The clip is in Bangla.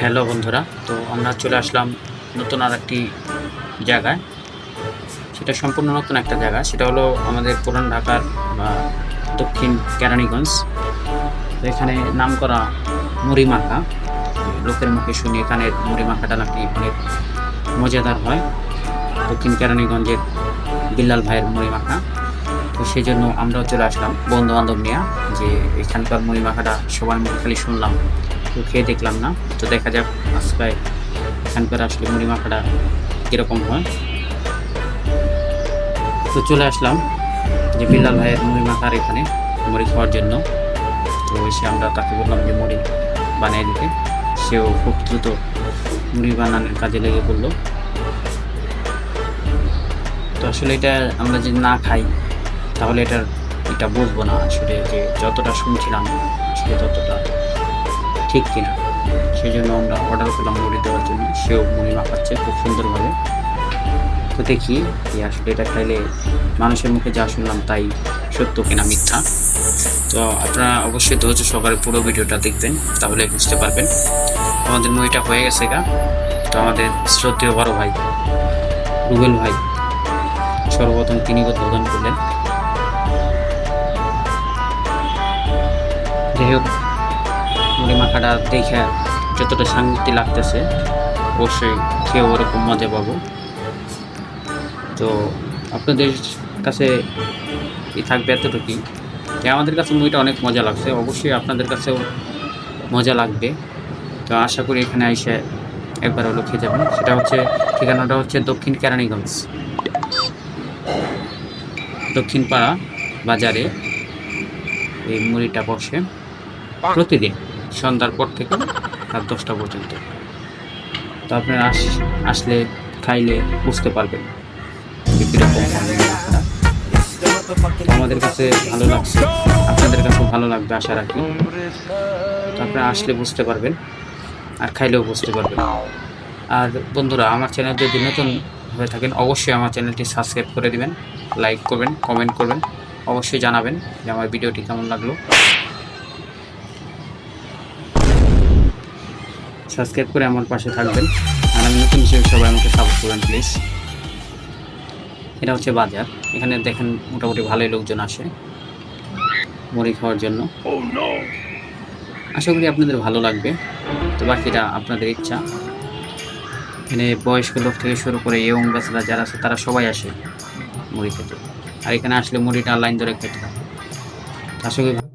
হ্যালো বন্ধুরা, তো আমরা চলে আসলাম নতুন আর একটি জায়গায়। সেটা সম্পূর্ণ নতুন একটা জায়গা, সেটা হলো আমাদের পুরান ঢাকার দক্ষিণ কেরানীগঞ্জ। এখানে নাম করা মুড়ি মাখা, লোকের মুখে শুনি এখানে মুড়িমাখাটা নাকি অনেক মজাদার হয়। দক্ষিণ কেরানীগঞ্জের বিল্লাল ভাইয়ের মুড়িমাখা তো সেই জন্য আমরাও চলে আসলাম বন্ধু বান্ধব নিয়ে, যে এখানকার মুড়ি মাখাটা সবার মুখে খালি শুনলাম। তো খেয়ে দেখলাম না। তো দেখা যাক আজকে এখানকার আসলে মুড়ি মাখাটা কীরকম হয়। তো চলে আসলাম যে বিল্লাল ভাইয়ের মুড়ি মাখার এখানে মুড়ি খাওয়ার জন্য। তো এসে আমরা তাকে বললাম যে মুড়ি বানিয়ে দিতে। সেও খুব দ্রুত মুড়ি বানানোর কাজে লেগে পড়ল। তো আসলে এটা আমরা যদি না খাই, তাহলে এটার এটা বুঝব না আসলে যে যতটা শুনছিলাম, আসলে ততটা ঠিক কিনা। সেই জন্য আমরা অর্ডার করলাম মুড়ি দেওয়ার জন্য। সেও মুড়ি মাখাচ্ছে খুব সুন্দরভাবে। তো দেখি যে আসলে এটা খাইলে মানুষের মুখে যা শুনলাম তাই সত্য কিনা মিথ্যা। তো আপনারা অবশ্যই ধৈর্য সহকারে পুরো ভিডিওটা দেখবেন, তাহলে বুঝতে পারবেন। আমাদের মুভিটা হয়ে গেছে গা। তো আমাদের শ্রদ্ধেয় বড় ভাই, রুবেল ভাই, সর্বপ্রথম তিনি উদ্বোধন করলেন। যাই হোক মুড়ি মাখাটা দেখে যতটা শান্তি লাগতেছে, অবশ্যই খেয়ে ওরকম মজা পাবো। তো আপনাদের কাছে থাকবে এতটুকুই। যে আমাদের কাছে মুভিটা অনেক মজা লাগছে, অবশ্যই আপনাদের কাছেও মজা লাগবে। তো আশা করি এখানে এসে একবার হলো খেয়ে যাবেন। সেটা হচ্ছে, ঠিকানাটা হচ্ছে দক্ষিণ কেরানীগঞ্জ। দক্ষিণ পাড়া বাজারে এই মুড়িটা বসে প্রতিদিন। সন্ধ্যার পর থেকে রাত দশটা পর্যন্ত। তো আপনারা আস, আসলে, খাইলে বুঝতে পারবেন। আমাদের কাছে ভালো লাগছে। আপনাদের কাছেও ভালো লাগবে, আশা রাখি। তো আপনারা আসলে বুঝতে পারবেন, আর খাইলেও বুঝতে পারবেন। আর বন্ধুরা, আমার চ্যানেল যদি নতুন হয়ে থাকেন, অবশ্যই আমার চ্যানেলটি সাবস্ক্রাইব করে দিবেন। লাইক করবেন কমেন্ট করবেন। অবশ্যই জানাবেন যে আমার ভিডিওটি কেমন লাগল। সাবস্ক্রাইব করে আমার পাশে থাকবেন। আর আমি নতুন হিসেবে সবাই আমাকে সাপোর্ট করবেন প্লিজ এটা হচ্ছে বাজার। এখানে দেখেন মোটামুটি ভালোই লোকজন আসে মুড়ি খাওয়ার জন্য। আশা করি আপনাদের ভালো লাগবে। তো বাকিটা আপনাদের ইচ্ছা। এখানে বয়স্ক লোক থেকে শুরু করে ইয়ং ব্যাচেলার যারা আছে তারা সবাই আসে মুড়ি খেতে। আর এখানে আসলে মুড়িটা লাইন ধরে খেতে হয়। আশা করি